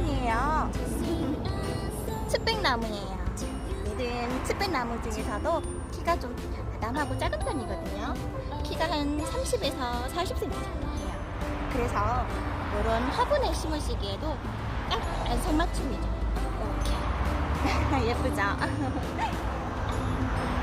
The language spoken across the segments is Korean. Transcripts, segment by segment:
신라 조경농원이에요. 측백나무예요. 얘는 측백나무 중에서도 키가 좀 아담하고 작은 편이거든요. 키가 한 30에서 40cm 정도예요. 그래서 이런 화분에 심으시기에도 딱 안성맞춤이죠. 이렇게 예쁘죠?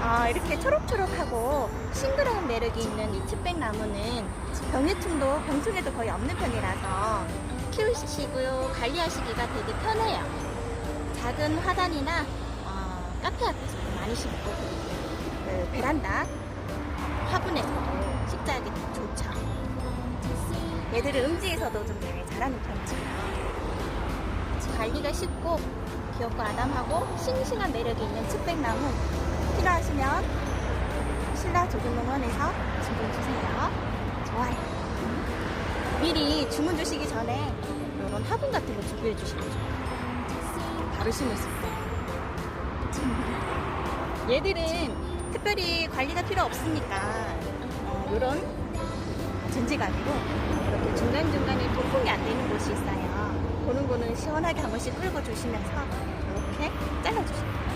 아, 이렇게 초록초록하고 싱그러운 매력이 있는 이 측백나무는 병해충도 병충해도 거의 없는 편이라서 키우시고요 관리하시기가 되게 편해요. 작은 화단이나 어, 카페 앞에서도 많이 심고 그 베란다 화분에서도 식자하기 좋죠. 얘들은 음지에서도 좀잘 자라는 편이에요. 관리가 쉽고 귀엽고 아담하고 싱싱한 매력이 있는 측백나무 필요하시면 신라 조경농원에서 주문 주세요. 좋아요. 미리 주문 주시기 전에 화분 같은 거 준비해 주시면 좋아요. 바로 심을 수 있어요. 얘들은 특별히 관리가 필요 없으니까 어, 이런 전지가비로 이렇게 중간중간에 통풍이 안 되는 곳이 있어요. 그런 거는 시원하게 한 번씩 끌고 주시면서 이렇게 잘라 주시면 돼요.